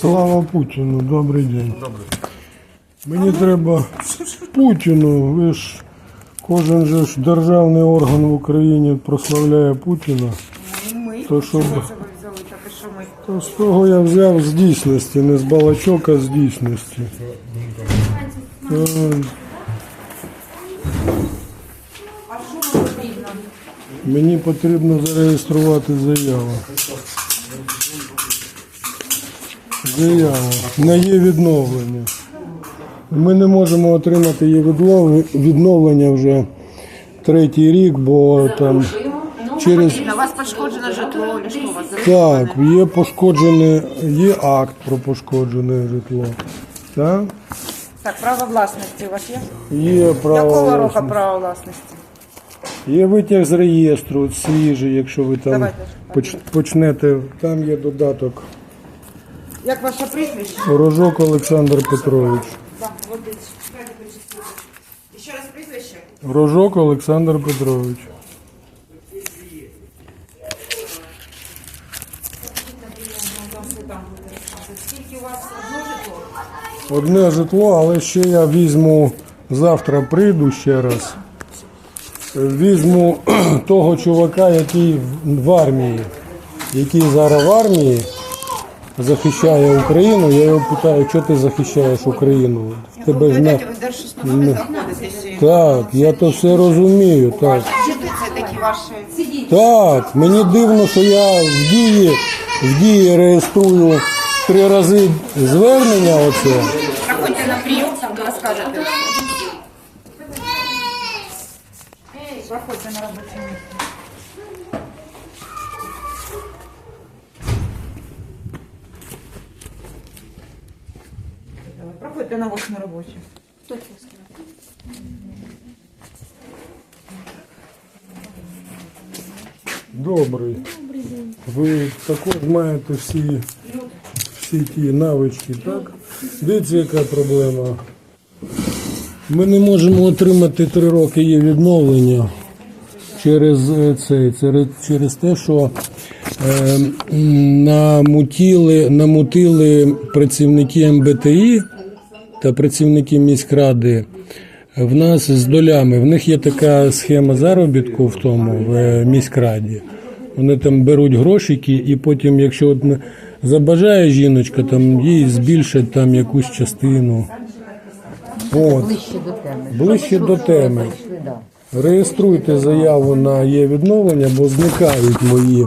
Слава Путіну, добрий день. Добрий. Мені треба Путіну. Ви ж кожен же ж державний орган в Україні прославляє Путіна. Ми То що б- це ви взяли, так і що ми? То з того я взяв з дійсності, не з балачок, а з дійсності. Потрібно? Мені потрібно зареєструвати заяву. Заяву на її відновлення. Ми не можемо отримати її відновлення вже третій рік, бо там через На вас пошкоджено житло, у вас так, є пошкоджене, є акт про пошкоджене житло. Так? Так, право власності у вас є? Є право. Якого року власності. право власності? Є витяг з реєстру, свіжий, якщо ви там Давайте. поч- почнете, там є додаток. Як ваше прізвище? Рожок Олександр Петрович. Ще раз прізвище? Рожок Олександр Петрович. Скільки у вас одно житло? Одне житло, але ще я візьму завтра прийду ще раз. Візьму того чувака, який в армії, який зараз в армії захищає Україну. Я його питаю, що ти захищаєш Україну? В Тебе ж не... Так, я то все розумію. Так. Так, мені дивно, що я в дії, в дії реєструю три рази звернення. Оце. Проходьте на прийом, там ви скажете. Проходьте на робоче місце. Проходьте на восьме робоче. Добрий. Ви також маєте всі, всі ті навички, так? Дивіться, яка проблема. Ми не можемо отримати три роки її відновлення через е, це, через, через те, що е, намутили, намутили працівники МБТІ та працівники міськради в нас з долями. В них є така схема заробітку в тому в е, міськраді. Вони там беруть грошики, і потім, якщо от забажає жіночка, там їй збільшать там якусь частину. От. Ближче до теми. Ближче до. Реєструйте заяву на є відновлення, бо зникають мої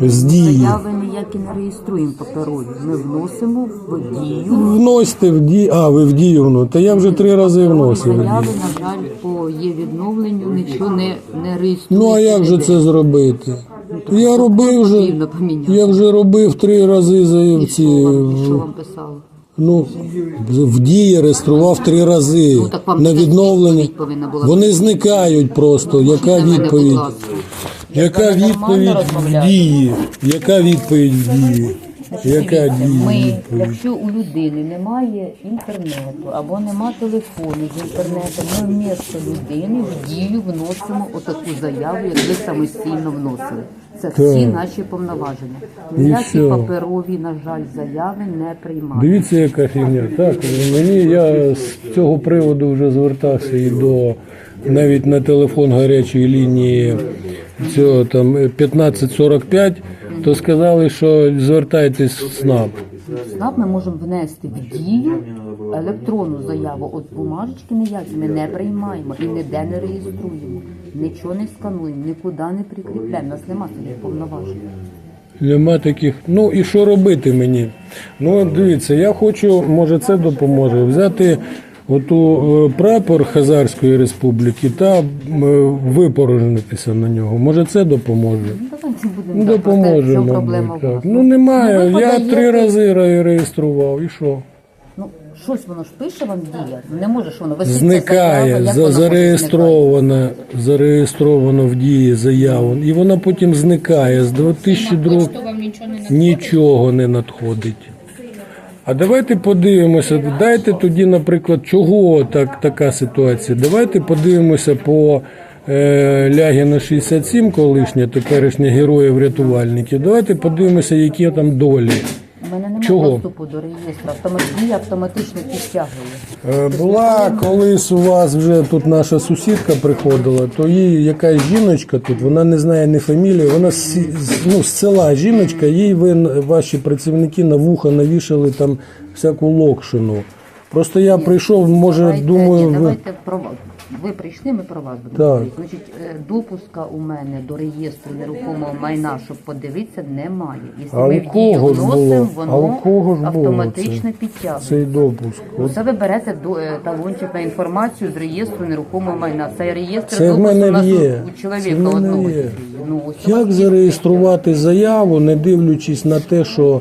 з дії. Ніякі не реєструємо паперові. Ми вносимо в дію. Вносьте в дію. А, ви в дію. Ну, та я вже три рази вносив. Заяви, на жаль, по є відновленню нічого не, не реєструється. Ну а як же це зробити? Я робив вже. Потрібно поміняти. Я вже робив три рази за ці. що вам, що вам писало? Ну, в дії реєстрував три рази Ну, так вам на відновлення. відповідь повинна була Вони зникають просто. Яка мене, будь відповідь? ласка. Яка відповідь в дії? Яка відповідь в дії? Яка. Ми, відповідь? якщо у людини немає інтернету або нема телефону з інтернетом, ми вмісто людини в дію вносимо отаку заяву, як ви самостійно вносили. Це всі Так. наші повноваження. І Ніякі все. паперові, на жаль, заяви не приймають. Дивіться, яка фігня. Так, мені я з цього приводу вже звертався і до навіть на телефон гарячої лінії цього там 1545, то сказали, що звертайтесь в СНАП. СНАП ми можемо внести в дію електронну заяву. От бумажечки ніякі ми не приймаємо і ніде не реєструємо. Нічого не скануємо, нікуди не прикріпляємо. Нас немає таких повноважень. Нема таких. Ну і що робити мені? Ну дивіться, я хочу, може це допоможе, взяти оту е, прапор Хазарської республіки та е, випорожнитися на нього. Може це допоможе? Ну, давайте будемо Ну, допоможе, в проблема Так. Ну немає. ви Я три рази реєстрував. І що? Ну, щось воно ж пише вам дія. Не може ж воно висить Зникає, заява, за, вона зареєстровано, зареєстровано в дії заяву, і вона потім зникає. З 2002 нічого не надходить. А давайте подивимося. Дайте тоді, наприклад, чого так, така ситуація. Давайте подивимося по е, Лягіна 67, колишня, теперішня героїв рятувальників. Давайте подивимося, які там долі. У мене немає Чого? доступу до реєстру. Автоматично автоматично підтягує. Е, Була колись у вас вже тут наша сусідка приходила, то їй якась жіночка тут, вона не знає ні фамілії, вона з, сі- з- ну, з села жіночка, їй ви ваші працівники на вуха навішали там всяку локшину. Просто я прийшов, може, Давайте, думаю, ні, ви. давайте про. Ви прийшли, ми про вас будемо Так. говорити. Значить, е, допуска у мене до реєстру нерухомого майна, щоб подивитися, немає. Якщо А ми у дію кого ж було? вносимо, воно кого ж було автоматично це? підтягує. Цей допуск. От Це ви берете до е, талончик на інформацію з реєстру нерухомого майна. Цей реєстр Це в допуск мене у нас є. у Це в чоловіка мене одного. є. Ну, ось у вас Як зареєструвати заяву, не дивлячись на те, що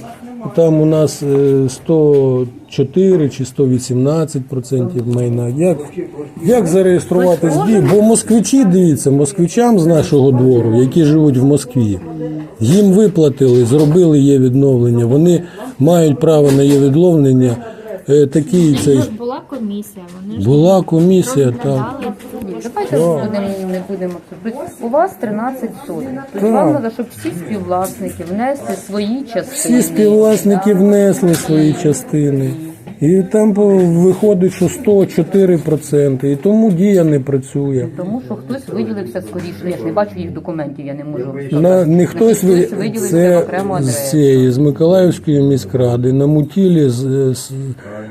там у нас е, 104 чи 118% майна? Як, як зареєструвати збій? Бо москвичі, дивіться, москвичам з нашого двору, які живуть в Москві, їм виплатили, зробили є відновлення, вони мають право на є відновлення. Е, Такий цей Була комісія, вони була комісія, так. Давайте будемо, не будемо обсуждати. У вас 13 сотень. Тобто вам треба, щоб всі співвласники внесли свої частини. Всі співвласники внесли свої частини. І там виходить, що 104%. І тому дія не працює. Тому що хтось виділився скоріше. Я ж не бачу їх документів, я не можу. На, не хтось ви, виділився в це окрему з адресу. цієї, з Миколаївської міськради намутили з, з,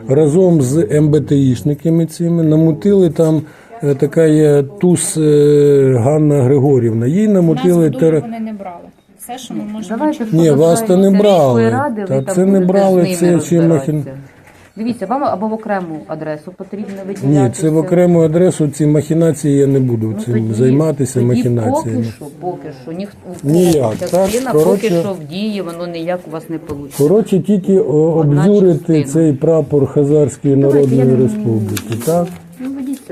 разом з МБТІшниками цими, намутили там така є туз е, Ганна Григорівна. Їй Нас намутили тер... вони не брали. Все, що ми можемо Давайте Ні, вас то не брали. Ради, Та це не брали, це чи махін- Дивіться, вам або в окрему адресу потрібно виділяти. Ні, це в окрему адресу ці махінації я не буду цим займатися Ну, тоді махінаціями. Поки що, поки що, ніхто Ніяк, частина так, поки коротше- що в дії, воно ніяк у вас не вийде. Коротше, тільки о, Одна обдурити частина. цей прапор Хазарської Народної Республіки, так?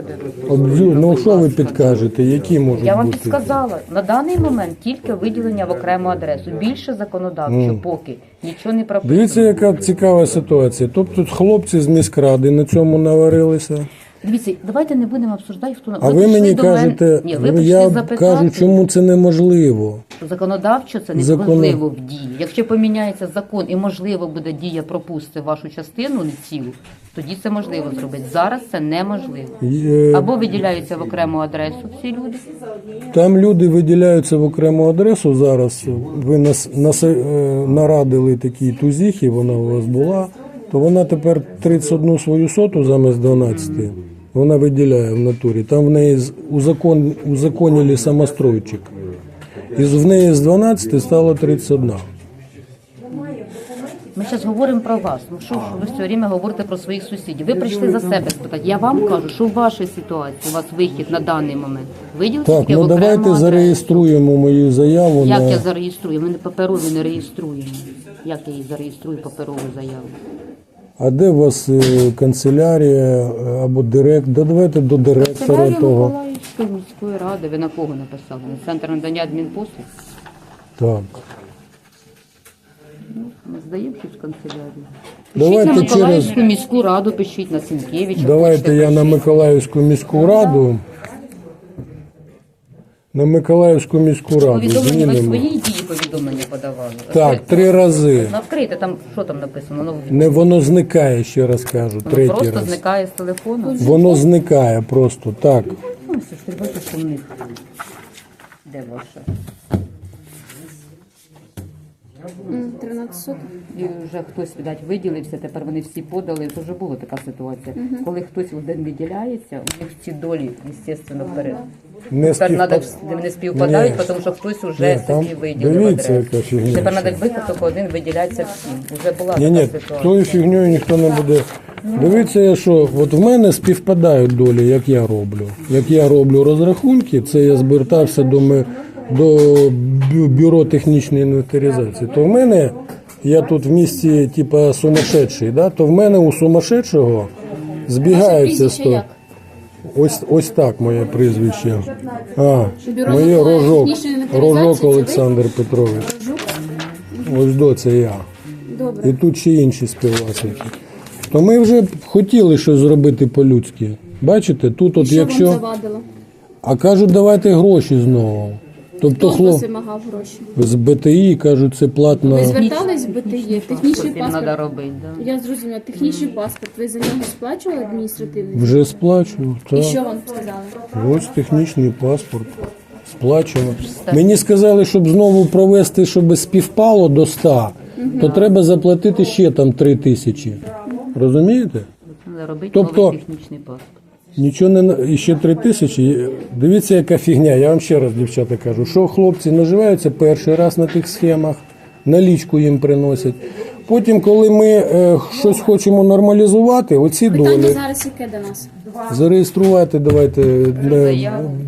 Ну, себе. Обдю... Ну що ви підкажете, які можуть Я вам бути? підсказала, на даний момент тільки виділення в окрему адресу. Більше законодавчо, поки нічого не прописано. Дивіться, яка цікава ситуація. Тобто хлопці з міськради на цьому наварилися. Дивіться, давайте не будемо обсуждати, хто А ви прийшли мені до мене- кажете, Ні, ви ну, прийшли я запитати, кажу, чому це неможливо. Законодавчо це неможливо в дії. Якщо поміняється закон і можливо буде дія пропустити вашу частину не цілу, тоді це можливо зробити. Зараз це неможливо. Е, Або виділяються в окрему адресу всі люди. Там люди виділяються в окрему адресу зараз. Ви нас, нас е, нарадили такій тузіхі, вона у вас була, то вона тепер 31 свою соту замість 12. Вона виділяє в натурі. Там в неї з- узакон, узаконили самостройчик. І в неї з 12 стало 31. Ми зараз говоримо про вас. Ну що ж ви все время говорите про своїх сусідів? Ви прийшли за себе спитати. Я вам кажу, що в вашій ситуації у вас вихід на даний момент. Виділите Так, ну давайте зареєструємо мою заяву Як на я зареєструю? Ми не паперові не реєструємо. Як я її зареєструю паперову заяву? А де у вас е, канцелярія е, або директ? Да давайте до директора Канцелярія того. Миколаївської міської ради. Ви на кого написали? На центр надання адмінпослуг? Так. Ми здаємо щось в канцелярію. Пишіть Давайте на через- Миколаївську міську раду, пишіть на Сінкевича. Давайте я на. Миколаївську міську раду. На Миколаївську міську раду Повідомлення, ви змінимо. свої повідомлення подавали? Так, три рази. Ну, там, що там написано? Нове Не воно зникає, ще раз кажу, воно третій просто раз. зникає з телефону. Воно зникає просто так. Ну, все ж ти бачиш, що в них. Де ваша? 13 І вже хтось, видать, виділився, тепер вони всі подали. Це вже була така ситуація. Коли хтось один виділяється, у них ці долі, звісно, вперед. Не Тепер співпад- треба не співпадають, Ні. тому що хтось уже Ні, там- собі виділив. дивіться, адресу. яка фігня Тепер треба випадок один виділяється всім. Вже була Ні, ні, така ситуація. тою фігньою ніхто не буде. Дивіться, я що, от в мене співпадають долі, як я роблю. Як я роблю розрахунки, це я звертався до, ми- до бюро технічної інвентаризації. То в мене, я тут в місті, типа сумасшедший, да? то в мене у сумасшедшого збігаються сто. Ось, ось так моє прізвище. А, моє рожок. Рожок? Олександр Петрович. Ось до це я. І тут ще інші співвласники. То ми вже хотіли щось зробити по-людськи. Бачите, тут от якщо. А кажуть, давайте гроші знову. Тобто Хто хлоп вимагав гроші? з БТІ кажуть, це платно. Ви звертались в БТЄ, технічний Їм треба паспорт. робити, да. Я зрозуміла, технічний паспорт. Ви за нього сплачували адміністративний? Вже сплачував. І Так. що вам сказали? Ось технічний паспорт. Сплачував. Мені сказали, щоб знову провести, щоб співпало до 100, то треба заплатити ще там 3 тисячі. Розумієте? Треба робити Тобто- новий технічний паспорт. Нічого не і ще три тисячі. Дивіться, яка фігня. Я вам ще раз, дівчата, кажу, що хлопці наживаються перший раз на тих схемах, налічку їм приносять. Потім, коли ми е, щось хочемо нормалізувати, оці Питання долі зараз яке до нас? зареєструвати, давайте для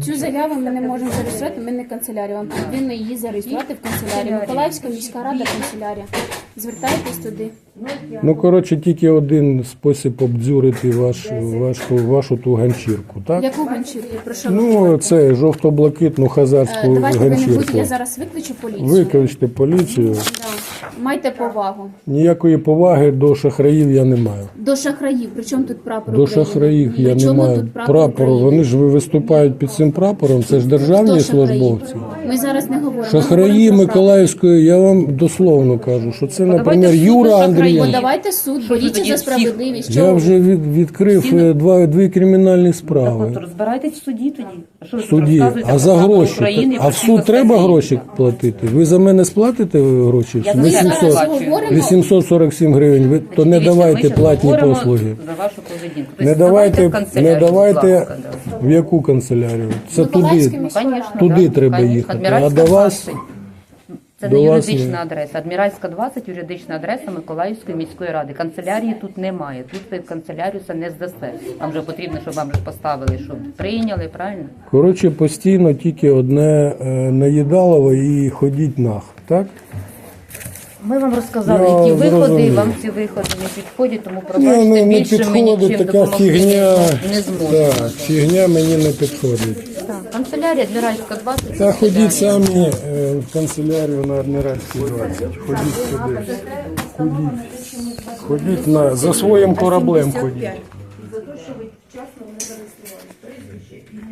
Цю заяву ми не можемо зареєструвати, ми не канцелярія. Вам потрібно її зареєструвати в канцелярії. Миколаївська міська рада канцелярія. Звертайтесь туди. Ну, коротше, тільки один спосіб обдзюрити ваш, вашу, вашу ту ганчірку, так? Яку ганчірку? Про що ви Ну, говорите? це жовто-блакитну Е, хазарську Давайте ви не будете, ганчірку. я зараз викличу поліцію. Викличте поліцію. Да. Майте повагу. Ніякої поваги до шахраїв я не маю. До шахраїв. При чому тут прапор До України? шахраїв я При не чому маю тут прапор прапору. України? Вони ж виступають під цим прапором. Це ж державні Хто шахраї? службовці. Ми зараз не говоримо. Ми Шахраї говоримо про. Миколаївської, я вам дословно кажу, що це, наприклад, Юра. Андрієнко. Подавайте суд, боріться тоді за всіх- справедливість. Я вже від, відкрив е, два дві кримінальні справи. От розбирайтесь в суді тоді. А що ви тут суді, розказуєте а за прапор гроші. України, А про в суд треба гроші платити? Ви за мене сплатите гроші? Я за вас 800, говоримо. 847 гривень. Ви то не Дивіться, ми давайте щас платні говоримо послуги. За вашу поведінку. Тобто Не давайте, в канцелярію, не будь давайте ласка, да. в яку канцелярію? Це Миколаївська туди. міська Ну, рада. конечно, Туди да, треба конечно. їхати. Адміральська А до вас- 20. Це до не вас юридична ні. адреса. Адміральська 20 юридична адреса Миколаївської міської ради. Канцелярії тут немає. Тут ви в канцелярію це не здасте. Вам вже потрібно, щоб вам вже поставили, щоб прийняли, правильно? Коротше, постійно тільки одне е, наїдалово і ходіть нах. Так? Ми вам розказали, Я які виходи, зрозумів. вам ці виходи не підходять, тому Ні, пробачте, ну, не більше ми нічим підходить така допомогти фігня. не зможемо. Так, фігня мені не підходить. Так, канцелярія Адміральська 20. Та ходіть самі е, в канцелярію на Адміральській 20. Ходіть сюди. Ходіть. Ходіть на, за своїм кораблем ходіть.